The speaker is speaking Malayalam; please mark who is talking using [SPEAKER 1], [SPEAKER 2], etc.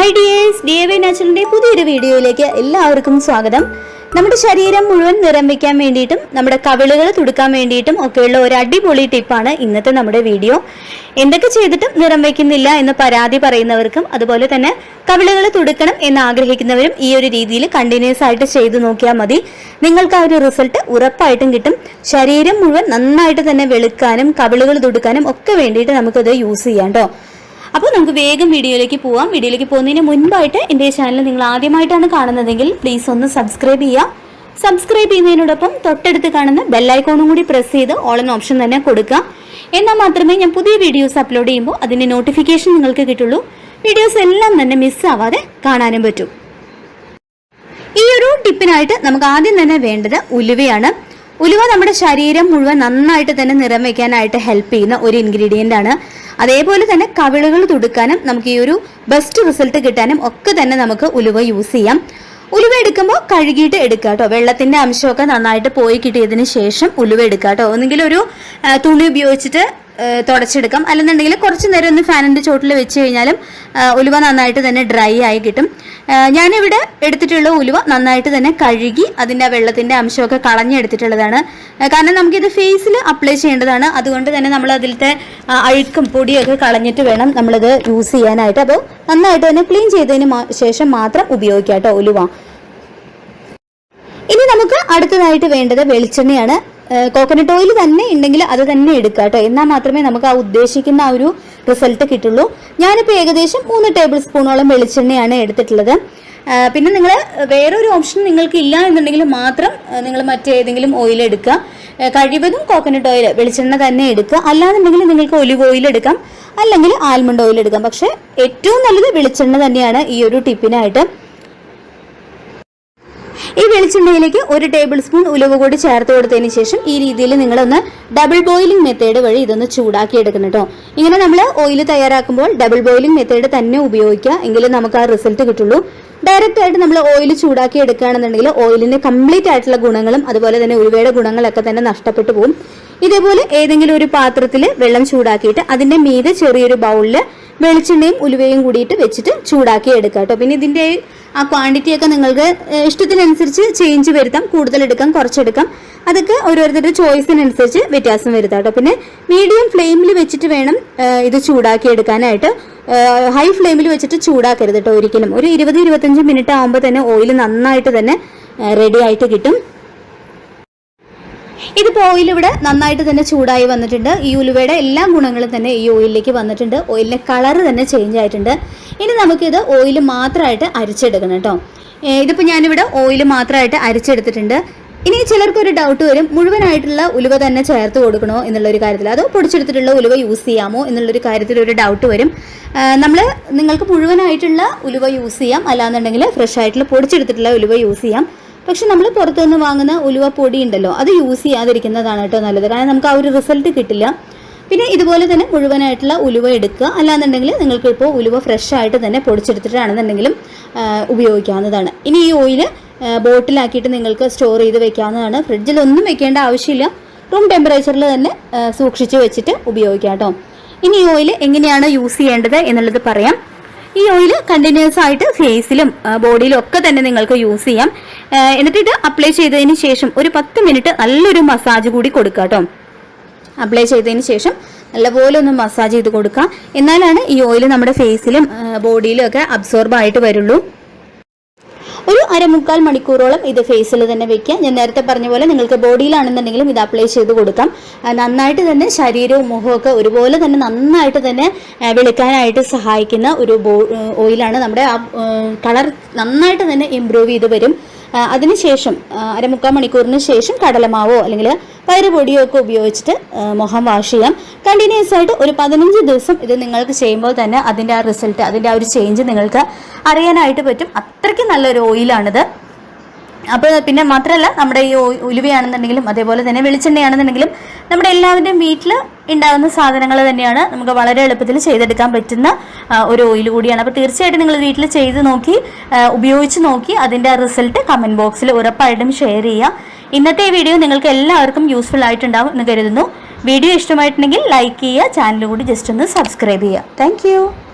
[SPEAKER 1] Hi dears D A Y നാച്ചുറലിന്റെ പുതിയൊരു വീഡിയോയിലേക്ക് എല്ലാവർക്കും സ്വാഗതം. നമ്മുടെ ശരീരം മുഴുവൻ നിറം വെക്കാൻ വേണ്ടിയിട്ടും നമ്മുടെ കവിളുകൾ തുടുക്കാൻ വേണ്ടിയിട്ടും ഒക്കെയുള്ള ഒരു അടിപൊളി ടിപ്പാണ് ഇന്നത്തെ നമ്മുടെ വീഡിയോ. എന്തൊക്കെ ചെയ്തിട്ടും നിറം വയ്ക്കുന്നില്ല എന്ന് പരാതി പറയുന്നവർക്കും അതുപോലെ തന്നെ കവിളുകൾ തുടുക്കണം എന്ന് ആഗ്രഹിക്കുന്നവരും ഈ ഒരു രീതിയിൽ കണ്ടിന്യൂസ് ആയിട്ട് ചെയ്തു നോക്കിയാൽ മതി. നിങ്ങൾക്ക് ആ ഒരു റിസൾട്ട് ഉറപ്പായിട്ടും കിട്ടും. ശരീരം മുഴുവൻ നന്നായിട്ട് തന്നെ വെളുക്കാനും കവിളുകൾ തുടുക്കാനും ഒക്കെ വേണ്ടിയിട്ട് നമുക്കത് യൂസ് ചെയ്യാം കേട്ടോ അപ്പോൾ നമുക്ക് വേഗം വീഡിയോയിലേക്ക് പോവാം. വീഡിയോയിലേക്ക് പോകുന്നതിന് മുൻപായിട്ട് എന്റെ ചാനൽ നിങ്ങൾ ആദ്യമായിട്ടാണ് കാണുന്നതെങ്കിൽ പ്ലീസ് ഒന്ന് സബ്സ്ക്രൈബ് ചെയ്യുക. സബ്സ്ക്രൈബ് ചെയ്യുന്നതിനോടൊപ്പം തൊട്ടടുത്ത് കാണുന്ന ബെല്ലൈക്കോണും കൂടി പ്രസ് ചെയ്ത് ഓൾ എന്ന ഓപ്ഷൻ തന്നെ കൊടുക്കുക. എന്നാൽ മാത്രമേ ഞാൻ പുതിയ വീഡിയോസ് അപ്ലോഡ് ചെയ്യുമ്പോൾ അതിന്റെ നോട്ടിഫിക്കേഷൻ നിങ്ങൾക്ക് കിട്ടുള്ളൂ. വീഡിയോസ് എല്ലാം തന്നെ മിസ്സാവാതെ കാണാനും പറ്റും. ഈ ഒരു ടിപ്പിനായിട്ട് നമുക്ക് ആദ്യം തന്നെ വേണ്ടത് ഉലുവയാണ്. ഉലുവ നമ്മുടെ ശരീരം മുഴുവൻ നന്നായിട്ട് തന്നെ നിറം വയ്ക്കാനായിട്ട് ഹെൽപ്പ് ചെയ്യുന്ന ഒരു ഇൻഗ്രീഡിയന്റ് ആണ്. അതേപോലെ തന്നെ കവിളുകൾ തുടുക്കാനും നമുക്ക് ഈ ഒരു ബെസ്റ്റ് റിസൾട്ട് കിട്ടാനും ഒക്കെ തന്നെ നമുക്ക് ഉലുവ യൂസ് ചെയ്യാം. ഉലുവ എടുക്കുമ്പോൾ കഴുകിയിട്ട് എടുക്കുക കേട്ടോ വെള്ളത്തിന്റെ അംശമൊക്കെ നന്നായിട്ട് പോയി കിട്ടിയതിന് ശേഷം ഉലുവ എടുക്കുക കേട്ടോ ഒന്നെങ്കിലൊരു തുണി ഉപയോഗിച്ചിട്ട് തുടച്ചെടുക്കാം. അല്ലെന്നുണ്ടെങ്കിൽ കുറച്ച് നേരം ഒന്ന് ഫാനിന്റെ ചോട്ടിൽ വെച്ച് കഴിഞ്ഞാലും ഉലുവ നന്നായിട്ട് തന്നെ ഡ്രൈ ആയി കിട്ടും. ഞാനിവിടെ എടുത്തിട്ടുള്ള ഉലുവ നന്നായിട്ട് തന്നെ കഴുകി അതിന്റെ ആ വെള്ളത്തിന്റെ അംശമൊക്കെ കളഞ്ഞെടുത്തിട്ടുള്ളതാണ്. കാരണം നമുക്കിത് ഫേസിൽ അപ്ലൈ ചെയ്യേണ്ടതാണ്. അതുകൊണ്ട് തന്നെ നമ്മൾ അതിലത്തെ അഴുക്കും പൊടിയൊക്കെ കളഞ്ഞിട്ട് വേണം നമ്മളിത് യൂസ് ചെയ്യാനായിട്ട്. അപ്പോൾ നന്നായിട്ട് തന്നെ ക്ലീൻ ചെയ്തതിന് ശേഷം മാത്രം ഉപയോഗിക്കാം കേട്ടോ ഉലുവ. ഇനി നമുക്ക് അടുത്തതായിട്ട് വേണ്ടത് വെളിച്ചെണ്ണയാണ്. കോക്കനട്ട് ഓയിൽ തന്നെ ഉണ്ടെങ്കിൽ അത് തന്നെ എടുക്കുക കേട്ടോ എന്നാൽ മാത്രമേ നമുക്ക് ആ ഉദ്ദേശിക്കുന്ന ആ ഒരു റിസൾട്ട് കിട്ടുള്ളൂ. ഞാനിപ്പോൾ ഏകദേശം മൂന്ന് ടേബിൾ സ്പൂണോളം വെളിച്ചെണ്ണയാണ് എടുത്തിട്ടുള്ളത്. പിന്നെ നിങ്ങൾ വേറൊരു ഓപ്ഷൻ നിങ്ങൾക്ക് ഇല്ല എന്നുണ്ടെങ്കിൽ മാത്രം നിങ്ങൾ മറ്റേതെങ്കിലും ഓയിൽ എടുക്കുക. കഴിവതും കോക്കനട്ട് ഓയിൽ വെളിച്ചെണ്ണ തന്നെ എടുക്കുക. അല്ലാന്നുണ്ടെങ്കിൽ നിങ്ങൾക്ക് ഒലിവ് ഓയിൽ എടുക്കാം. അല്ലെങ്കിൽ ആൽമണ്ട് ഓയിൽ എടുക്കാം. പക്ഷേ ഏറ്റവും നല്ലത് വെളിച്ചെണ്ണ തന്നെയാണ് ഈ ഒരു ടിപ്പിനായിട്ട്. ഈ വെളിച്ചെണ്ണയിലേക്ക് ഒരു ടേബിൾ സ്പൂൺ ഉലുവ കൂടി ചേർത്ത് കൊടുത്തതിന് ശേഷം ഈ രീതിയിൽ നിങ്ങളൊന്ന് ഡബിൾ ബോയിലിംഗ് മെത്തേഡ് വഴി ഇതൊന്ന് ചൂടാക്കി എടുക്കണം കേട്ടോ. ഇങ്ങനെ നമ്മൾ ഓയിൽ തയ്യാറാക്കുമ്പോൾ ഡബിൾ ബോയിലിംഗ് മെത്തേഡ് തന്നെ ഉപയോഗിക്കുക എങ്കിലും നമുക്ക് ആ റിസൾട്ട് കിട്ടുള്ളൂ. ഡയറക്റ്റ് ആയിട്ട് നമ്മൾ ഓയിൽ ചൂടാക്കി എടുക്കുകയാണെന്നുണ്ടെങ്കിൽ ഓയിലിന്റെ കംപ്ലീറ്റ് ആയിട്ടുള്ള ഗുണങ്ങളും അതുപോലെ തന്നെ ഉലുവയുടെ ഗുണങ്ങളൊക്കെ തന്നെ നഷ്ടപ്പെട്ടു പോകും. ഇതേപോലെ ഏതെങ്കിലും ഒരു പാത്രത്തിൽ വെള്ളം ചൂടാക്കിയിട്ട് അതിന്റെ മീതെ ചെറിയൊരു ബൗളിൽ വെളിച്ചെണ്ണയും ഉലുവയും കൂടിയിട്ട് വെച്ചിട്ട് ചൂടാക്കി എടുക്കുക കേട്ടോ. പിന്നെ ഇതിന്റെ ആ ക്വാണ്ടിറ്റി ഒക്കെ നിങ്ങൾക്ക് ഇഷ്ടത്തിനനുസരിച്ച് ചേഞ്ച് വരുത്താം കൂടുതൽ എടുക്കാം കുറച്ചെടുക്കാം അതൊക്കെ ഓരോരുത്തരുടെ ചോയ്സിനനുസരിച്ച് വ്യത്യാസം വരുത്താം കേട്ടോ. പിന്നെ മീഡിയം ഫ്ലെയിമിൽ വെച്ചിട്ട് വേണം ഇത് ചൂടാക്കി എടുക്കാനായിട്ട്. ഹൈ ഫ്ലെയിമിൽ വെച്ചിട്ട് ചൂടാക്കരുത് കേട്ടോ ഒരിക്കലും. ഒരു ഇരുപത് ഇരുപത്തഞ്ച് മിനിറ്റ് ആകുമ്പോൾ തന്നെ ഓയിൽ നന്നായിട്ട് തന്നെ റെഡി ആയിട്ട് കിട്ടും. ഇതിപ്പോൾ ഓയിൽ ഇവിടെ നന്നായിട്ട് തന്നെ ചൂടായി വന്നിട്ടുണ്ട്. ഈ ഉലുവയുടെ എല്ലാ ഗുണങ്ങളും തന്നെ ഈ ഓയിലിലേക്ക് വന്നിട്ടുണ്ട്. ഓയിലിന്റെ കളർ തന്നെ ചേഞ്ച് ആയിട്ടുണ്ട്. ഇനി നമുക്കിത് ഓയിൽ മാത്രമായിട്ട് അരിച്ചെടുക്കണം കേട്ടോ. ഇതിപ്പോൾ ഞാനിവിടെ ഓയിൽ മാത്രമായിട്ട് അരിച്ചെടുത്തിട്ടുണ്ട്. ഇനി ചിലർക്കൊരു ഡൗട്ട് വരും. മുഴുവനായിട്ടുള്ള ഉലുവ തന്നെ ചേർത്ത് കൊടുക്കണോ എന്നുള്ളൊരു കാര്യത്തിൽ. അതോ പൊടിച്ചെടുത്തിട്ടുള്ള ഉലുവ യൂസ് ചെയ്യാമോ എന്നുള്ളൊരു കാര്യത്തിൽ ഒരു ഡൗട്ട് വരും നമ്മൾ നിങ്ങൾക്ക് മുഴുവനായിട്ടുള്ള ഉലുവ യൂസ് ചെയ്യാം. അല്ലാന്നുണ്ടെങ്കിൽ ഫ്രഷ് ആയിട്ടുള്ള പൊടിച്ചെടുത്തിട്ടുള്ള ഉലുവ യൂസ് ചെയ്യാം. പക്ഷെ നമ്മൾ പുറത്തുനിന്ന് വാങ്ങുന്ന ഉലുവ പൊടി ഉണ്ടല്ലോ അത് യൂസ് ചെയ്യാതിരിക്കുന്നതാണ് കേട്ടോ നല്ലത്. കാരണം നമുക്ക് ആ ഒരു റിസൾട്ട് കിട്ടില്ല. പിന്നെ ഇതുപോലെ തന്നെ മുഴുവനായിട്ടുള്ള ഉലുവ എടുക്കുക. അല്ലാന്നുണ്ടെങ്കിൽ നിങ്ങൾക്ക് ഇപ്പോൾ ഉലുവ ഫ്രഷ് ആയിട്ട് തന്നെ പൊടിച്ചെടുത്തിട്ടാണെന്നുണ്ടെങ്കിലും ഉപയോഗിക്കാവുന്നതാണ്. ഇനി ഈ ഓയിൽ ബോട്ടിലാക്കിയിട്ട് നിങ്ങൾക്ക് സ്റ്റോർ ചെയ്ത് വെക്കാവുന്നതാണ്. ഫ്രിഡ്ജിൽ ഒന്നും വെക്കേണ്ട ആവശ്യമില്ല. റൂം ടെമ്പറേച്ചറിൽ തന്നെ സൂക്ഷിച്ച് വെച്ചിട്ട് ഉപയോഗിക്കാം കേട്ടോ. ഇനി ഈ ഓയിൽ എങ്ങനെയാണ് യൂസ് ചെയ്യേണ്ടത് എന്നുള്ളത് പറയാം. ഈ ഓയിൽ കണ്ടിന്യൂസ് ആയിട്ട് ഫേസിലും ബോഡിയിലും ഒക്കെ തന്നെ നിങ്ങൾക്ക് യൂസ് ചെയ്യാം. എന്നിട്ട് ഇത് അപ്ലൈ ചെയ്തതിന് ശേഷം ഒരു പത്ത് മിനിറ്റ് നല്ലൊരു മസാജ് കൂടി കൊടുക്കുക കേട്ടോ അപ്ലൈ ചെയ്തതിന് ശേഷം നല്ലപോലെ ഒന്ന് മസാജ് ചെയ്ത് കൊടുക്കുക. എന്നാലാണ് ഈ ഓയിൽ നമ്മുടെ ഫേസിലും ബോഡിയിലും ഒക്കെ അബ്സോർബ് ആയിട്ട് വരുള്ളൂ. ഒരു അരമുക്കാൽ മണിക്കൂറോളം ഇത് ഫേസിൽ തന്നെ വെക്കുക ഞാൻ നേരത്തെ പറഞ്ഞ പോലെ നിങ്ങൾക്ക് ബോഡിയിലാണെന്നുണ്ടെങ്കിലും ഇത് അപ്ലൈ ചെയ്ത് കൊടുക്കാം. നന്നായിട്ട് തന്നെ ശരീരവും മുഖമൊക്കെ ഒരുപോലെ തന്നെ നന്നായിട്ട് തന്നെ വിളിക്കാനായിട്ട് സഹായിക്കുന്ന ഒരു ഓയിലാണ് നമ്മുടെ ആ കളർ നന്നായിട്ട് തന്നെ ഇമ്പ്രൂവ് ചെയ്ത് വരും. അതിനുശേഷം അരമുക്കാൽ മണിക്കൂറിന് ശേഷം കടലമാവോ അല്ലെങ്കിൽ പയറുപൊടിയോ ഒക്കെ ഉപയോഗിച്ചിട്ട് മുഖം വാഷ് ചെയ്യാം. കണ്ടിന്യൂസ് ആയിട്ട് ഒരു പതിനഞ്ച് ദിവസം ഇത് നിങ്ങൾക്ക് ചെയ്യുമ്പോൾ തന്നെ അതിന്റെ ആ റിസൾട്ട് അതിന്റെ ആ ഒരു ചേഞ്ച് നിങ്ങൾക്ക് അറിയാനായിട്ട് പറ്റും. അത്രയ്ക്ക് നല്ലൊരു ഓയിലാണിത് അപ്പോൾ പിന്നെ മാത്രമല്ല നമ്മുടെ ഈ ഉലുവയാണെന്നുണ്ടെങ്കിലും അതേപോലെ തന്നെ വെളിച്ചെണ്ണയാണെന്നുണ്ടെങ്കിലും നമ്മുടെ എല്ലാവരുടെയും വീട്ടിൽ ഉണ്ടാകുന്ന സാധനങ്ങൾ തന്നെയാണ് നമുക്ക് വളരെ എളുപ്പത്തിൽ ചെയ്തെടുക്കാൻ പറ്റുന്ന ഒരു ഓയിൽ കൂടിയാണ്. അപ്പോൾ തീർച്ചയായിട്ടും നിങ്ങൾ വീട്ടിൽ ചെയ്ത് നോക്കി ഉപയോഗിച്ച് നോക്കി അതിന്റെ റിസൾട്ട് കമന്റ് ബോക്സിൽ ഉറപ്പായിട്ടും ഷെയർ ചെയ്യുക. ഇന്നത്തെ ഈ വീഡിയോ നിങ്ങൾക്ക് എല്ലാവർക്കും യൂസ്ഫുൾ ആയിട്ടുണ്ടാവും എന്ന് കരുതുന്നു. വീഡിയോ ഇഷ്ടമായിട്ടുണ്ടെങ്കിൽ ലൈക്ക് ചെയ്യുക ചാനൽ കൂടി ജസ്റ്റ് ഒന്ന് സബ്സ്ക്രൈബ് ചെയ്യുക. താങ്ക്